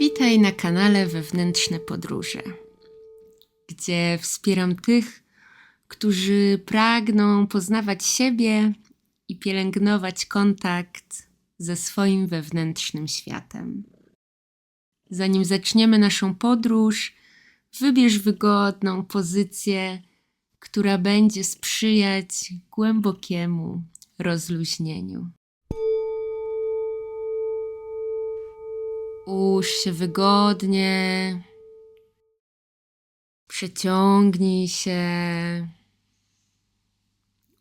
Witaj na kanale Wewnętrzne Podróże, gdzie wspieram tych, którzy pragną poznawać siebie i pielęgnować kontakt ze swoim wewnętrznym światem. Zanim zaczniemy naszą podróż, wybierz wygodną pozycję, która będzie sprzyjać głębokiemu rozluźnieniu. Ułóż się wygodnie. Przeciągnij się.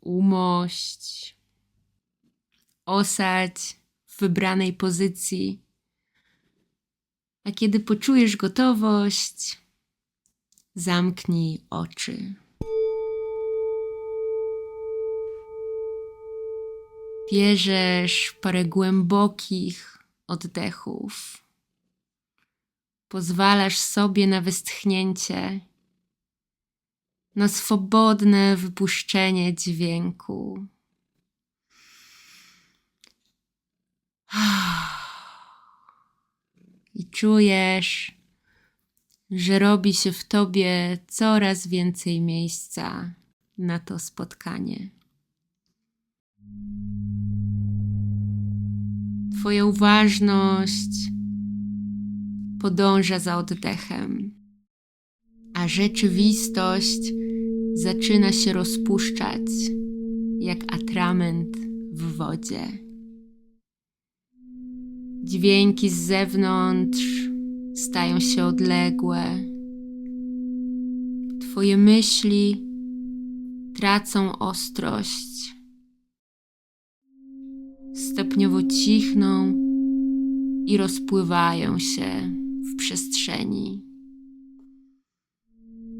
Umość. Osadź w wybranej pozycji. A kiedy poczujesz gotowość, zamknij oczy. Bierzesz parę głębokich oddechów. Pozwalasz sobie na westchnięcie, na swobodne wypuszczenie dźwięku. I czujesz, że robi się w tobie coraz więcej miejsca na to spotkanie. Twoja uważność podąża za oddechem, a rzeczywistość zaczyna się rozpuszczać jak atrament w wodzie. Dźwięki z zewnątrz stają się odległe. Twoje myśli tracą ostrość. Stopniowo cichną i rozpływają się w przestrzeni.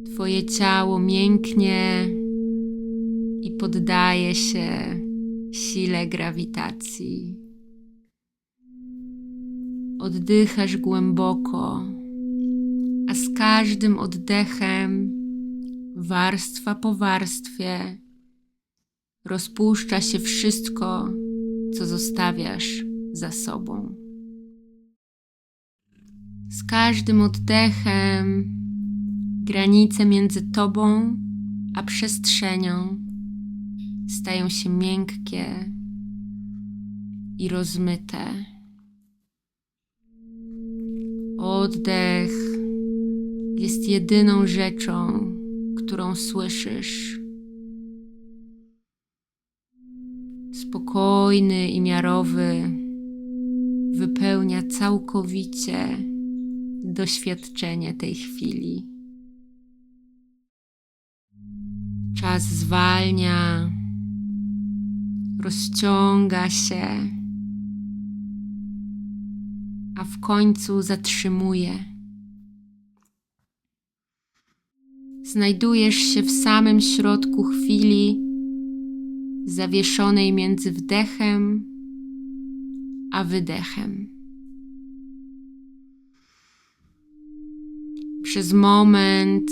Twoje ciało mięknie i poddaje się sile grawitacji. Oddychasz głęboko, a z każdym oddechem, warstwa po warstwie, rozpuszcza się wszystko, co zostawiasz za sobą. Z każdym oddechem granice między tobą a przestrzenią stają się miękkie i rozmyte. Oddech jest jedyną rzeczą, którą słyszysz. Spokojny i miarowy wypełnia całkowicie doświadczenie tej chwili. Czas zwalnia, rozciąga się, a w końcu zatrzymuje. Znajdujesz się w samym środku chwili, zawieszonej między wdechem a wydechem. Przez moment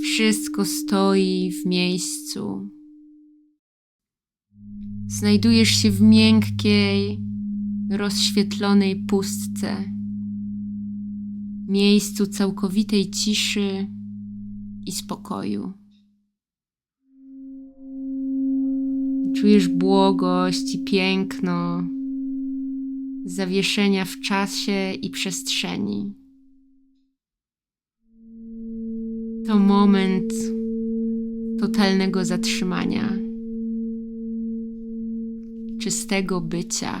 wszystko stoi w miejscu. Znajdujesz się w miękkiej, rozświetlonej pustce, miejscu całkowitej ciszy i spokoju. Czujesz błogość i piękno zawieszenia w czasie i przestrzeni. To moment totalnego zatrzymania, czystego bycia.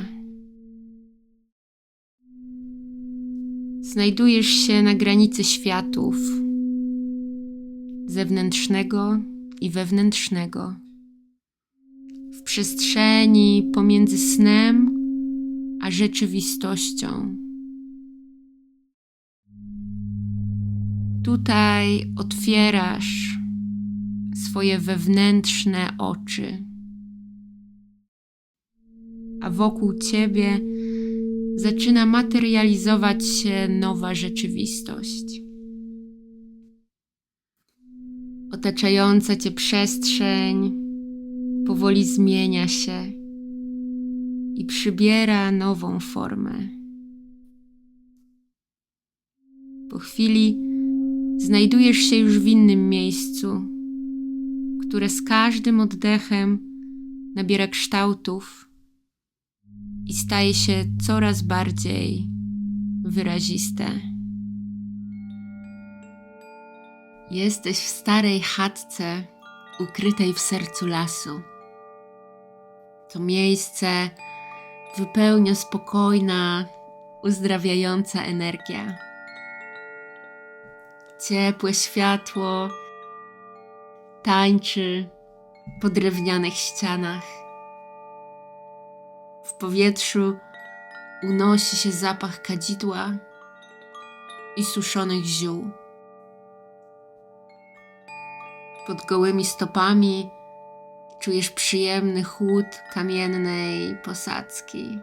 Znajdujesz się na granicy światów zewnętrznego i wewnętrznego, w przestrzeni pomiędzy snem a rzeczywistością. Tutaj otwierasz swoje wewnętrzne oczy, a wokół ciebie zaczyna materializować się nowa rzeczywistość. Otaczająca cię przestrzeń powoli zmienia się i przybiera nową formę. Po chwili znajdujesz się już w innym miejscu, które z każdym oddechem nabiera kształtów i staje się coraz bardziej wyraziste. Jesteś w starej chatce ukrytej w sercu lasu. To miejsce wypełnia spokojna, uzdrawiająca energia. Ciepłe światło tańczy po drewnianych ścianach. W powietrzu unosi się zapach kadzidła i suszonych ziół. Pod gołymi stopami czujesz przyjemny chłód kamiennej posadzki.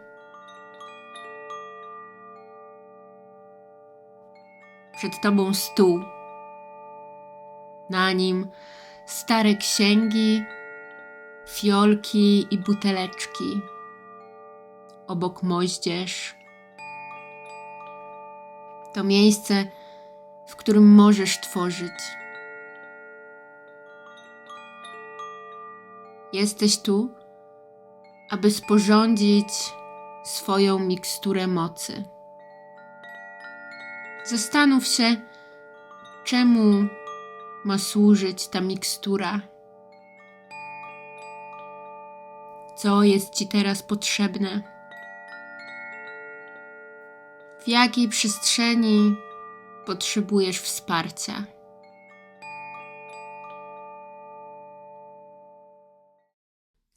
Przed tobą stół. Na nim stare księgi, fiolki i buteleczki. Obok moździerz. To miejsce, w którym możesz tworzyć. Jesteś tu, aby sporządzić swoją miksturę mocy. Zastanów się, czemu ma służyć ta mikstura. Co jest Ci teraz potrzebne? W jakiej przestrzeni potrzebujesz wsparcia?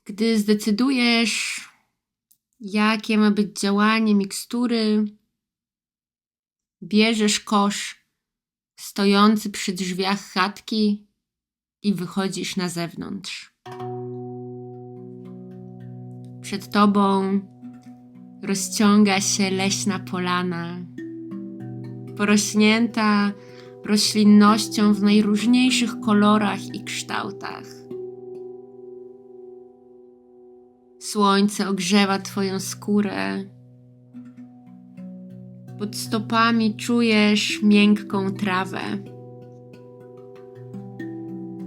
Gdy zdecydujesz, jakie ma być działanie mikstury, bierzesz kosz stojący przy drzwiach chatki i wychodzisz na zewnątrz. Przed tobą rozciąga się leśna polana, porośnięta roślinnością w najróżniejszych kolorach i kształtach. Słońce ogrzewa Twoją skórę. Pod stopami czujesz miękką trawę.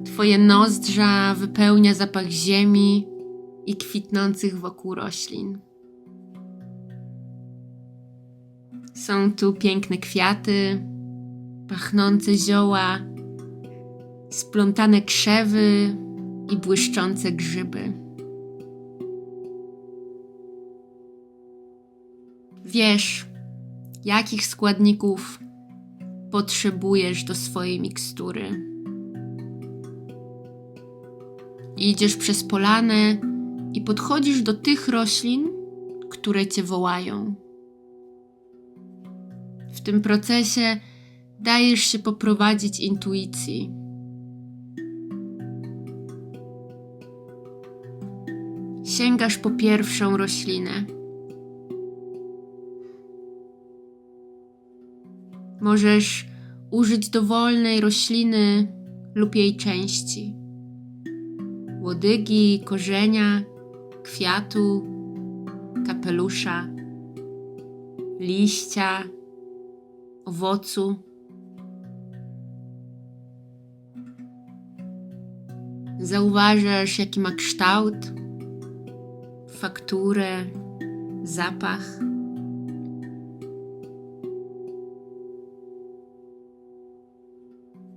Twoje nozdrza wypełnia zapach ziemi i kwitnących wokół roślin. Są tu piękne kwiaty, pachnące zioła, splątane krzewy i błyszczące grzyby. Wiesz, jakich składników potrzebujesz do swojej mikstury. Idziesz przez polanę i podchodzisz do tych roślin, które cię wołają. W tym procesie dajesz się poprowadzić intuicji. Sięgasz po pierwszą roślinę. Możesz użyć dowolnej rośliny lub jej części. Łodygi, korzenia, kwiatu, kapelusza, liścia, owocu. Zauważasz, jaki ma kształt, fakturę, zapach.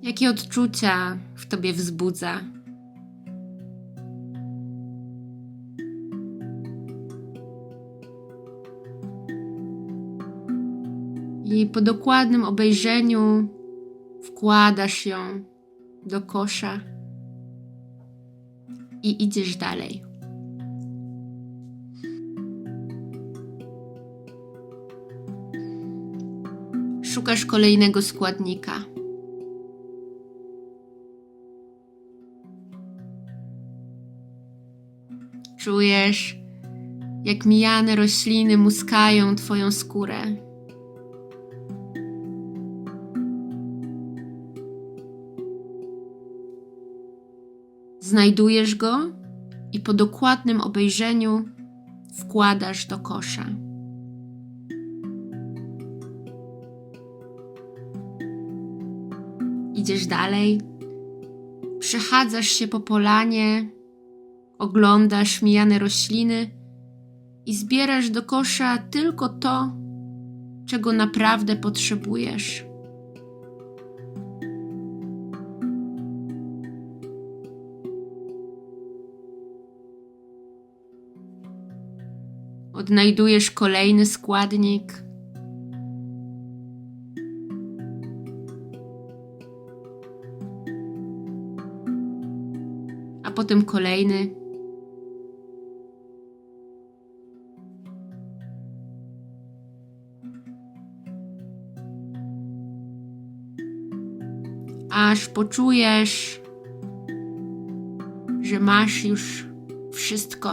Jakie odczucia w tobie wzbudza? I po dokładnym obejrzeniu wkładasz ją do kosza i idziesz dalej. Szukasz kolejnego składnika. Czujesz, jak mijane rośliny muskają Twoją skórę. Znajdujesz go i po dokładnym obejrzeniu wkładasz do kosza. Idziesz dalej, przechadzasz się po polanie, oglądasz mijane rośliny i zbierasz do kosza tylko to, czego naprawdę potrzebujesz. Odnajdujesz kolejny składnik. A potem kolejny. Aż poczujesz, że masz już wszystko.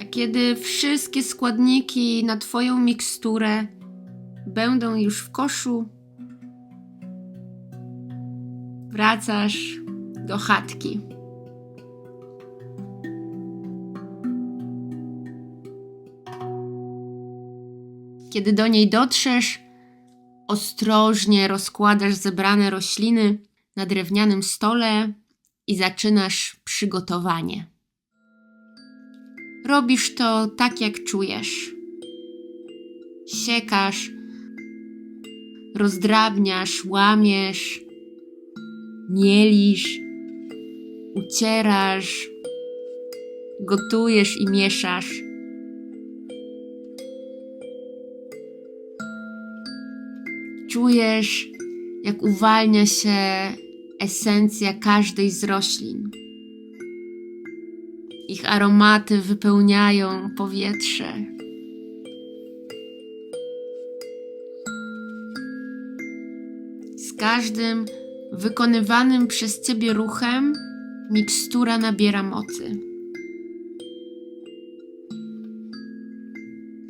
A kiedy wszystkie składniki na Twoją miksturę będą już w koszu, wracasz do chatki. Kiedy do niej dotrzesz, ostrożnie rozkładasz zebrane rośliny na drewnianym stole i zaczynasz przygotowanie. Robisz to tak, jak czujesz. Siekasz, rozdrabniasz, łamiesz, mielisz, ucierasz, gotujesz i mieszasz. Czujesz, jak uwalnia się esencja każdej z roślin. Ich aromaty wypełniają powietrze. Z każdym wykonywanym przez ciebie ruchem mikstura nabiera mocy.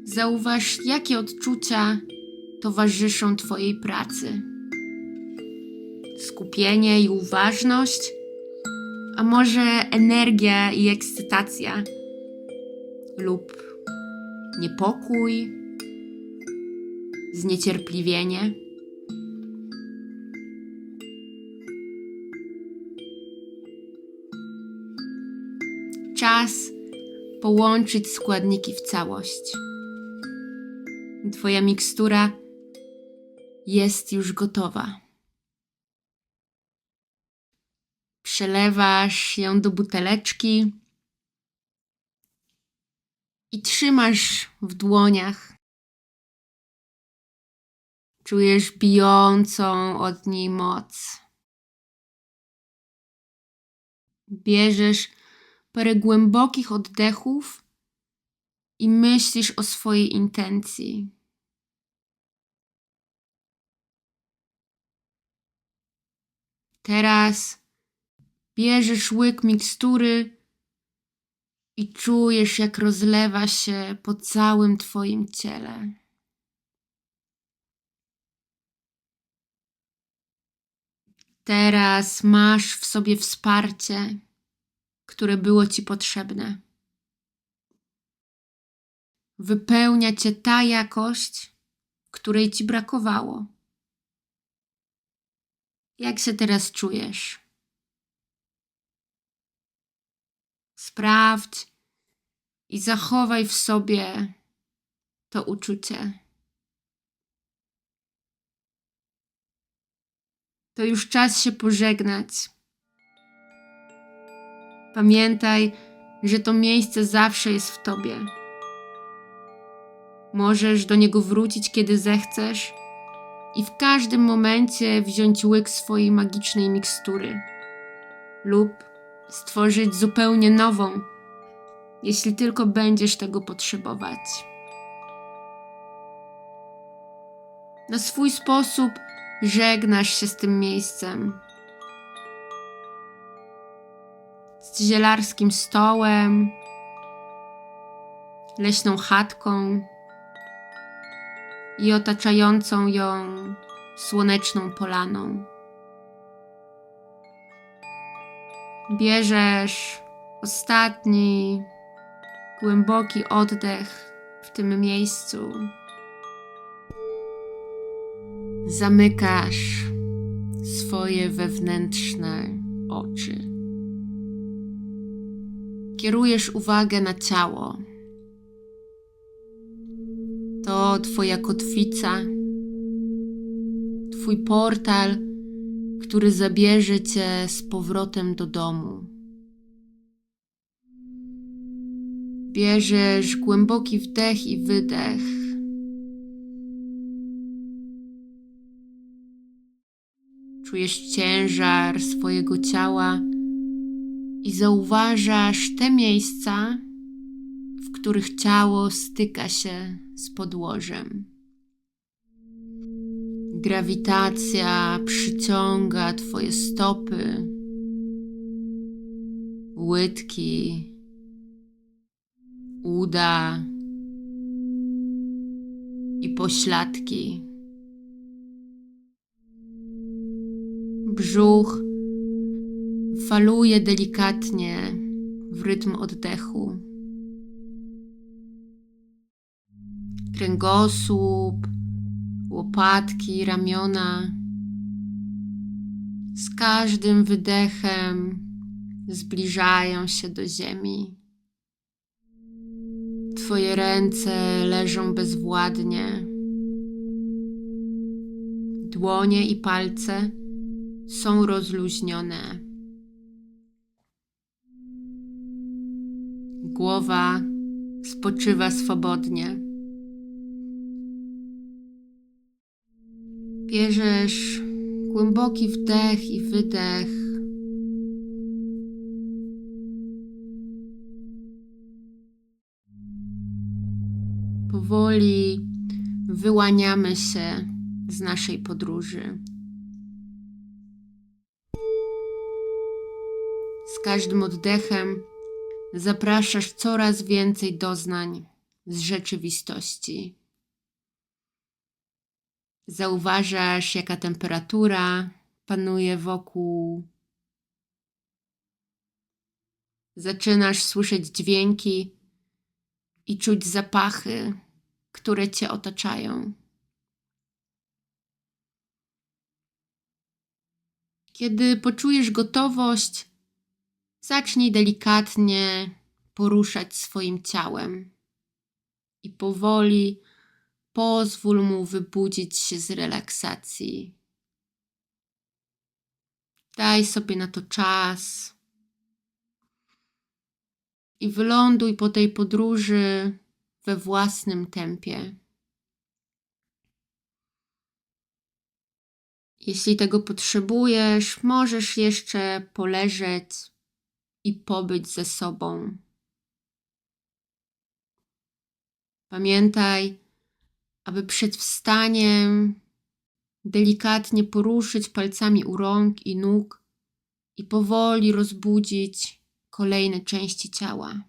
Zauważ, jakie odczucia towarzyszą Twojej pracy. Skupienie i uważność, a może energia i ekscytacja, lub niepokój, zniecierpliwienie. Połączyć składniki w całość. Twoja mikstura jest już gotowa. Przelewasz ją do buteleczki i trzymasz w dłoniach. Czujesz bijącą od niej moc. Bierzesz parę głębokich oddechów i myślisz o swojej intencji. Teraz bierzesz łyk mikstury i czujesz, jak rozlewa się po całym Twoim ciele. Teraz masz w sobie wsparcie, które było Ci potrzebne. Wypełnia Cię ta jakość, której Ci brakowało. Jak się teraz czujesz? Sprawdź i zachowaj w sobie to uczucie. To już czas się pożegnać. Pamiętaj, że to miejsce zawsze jest w tobie. Możesz do niego wrócić, kiedy zechcesz i w każdym momencie wziąć łyk swojej magicznej mikstury lub stworzyć zupełnie nową, jeśli tylko będziesz tego potrzebować. Na swój sposób żegnasz się z tym miejscem. Z zielarskim stołem, leśną chatką i otaczającą ją słoneczną polaną. Bierzesz ostatni głęboki oddech w tym miejscu. Zamykasz swoje wewnętrzne oczy. Kierujesz uwagę na ciało. To Twoja kotwica, Twój portal, który zabierze Cię z powrotem do domu. Bierzesz głęboki wdech i wydech. Czujesz ciężar swojego ciała i zauważasz te miejsca, w których ciało styka się z podłożem. Grawitacja przyciąga Twoje stopy, łydki, uda i pośladki. Brzuch faluje delikatnie w rytm oddechu. Kręgosłup, łopatki, ramiona. Z każdym wydechem zbliżają się do ziemi. Twoje ręce leżą bezwładnie. Dłonie i palce są rozluźnione. Głowa spoczywa swobodnie. Bierzesz głęboki wdech i wydech. Powoli wyłaniamy się z naszej podróży. Z każdym oddechem zapraszasz coraz więcej doznań z rzeczywistości. Zauważasz, jaka temperatura panuje wokół. Zaczynasz słyszeć dźwięki i czuć zapachy, które cię otaczają. Kiedy poczujesz gotowość, zacznij delikatnie poruszać swoim ciałem i powoli pozwól mu wybudzić się z relaksacji. Daj sobie na to czas i wyląduj po tej podróży we własnym tempie. Jeśli tego potrzebujesz, możesz jeszcze poleżeć i pobyć ze sobą. Pamiętaj, aby przed wstaniem delikatnie poruszyć palcami u rąk i nóg i powoli rozbudzić kolejne części ciała.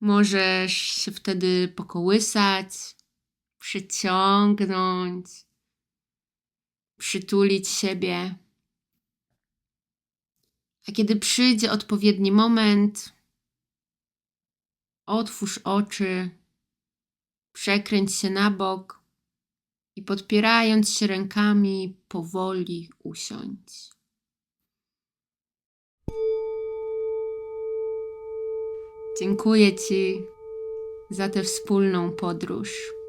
Możesz się wtedy pokołysać, przyciągnąć, przytulić siebie. A kiedy przyjdzie odpowiedni moment, otwórz oczy, przekręć się na bok i podpierając się rękami, powoli usiądź. Dziękuję Ci za tę wspólną podróż.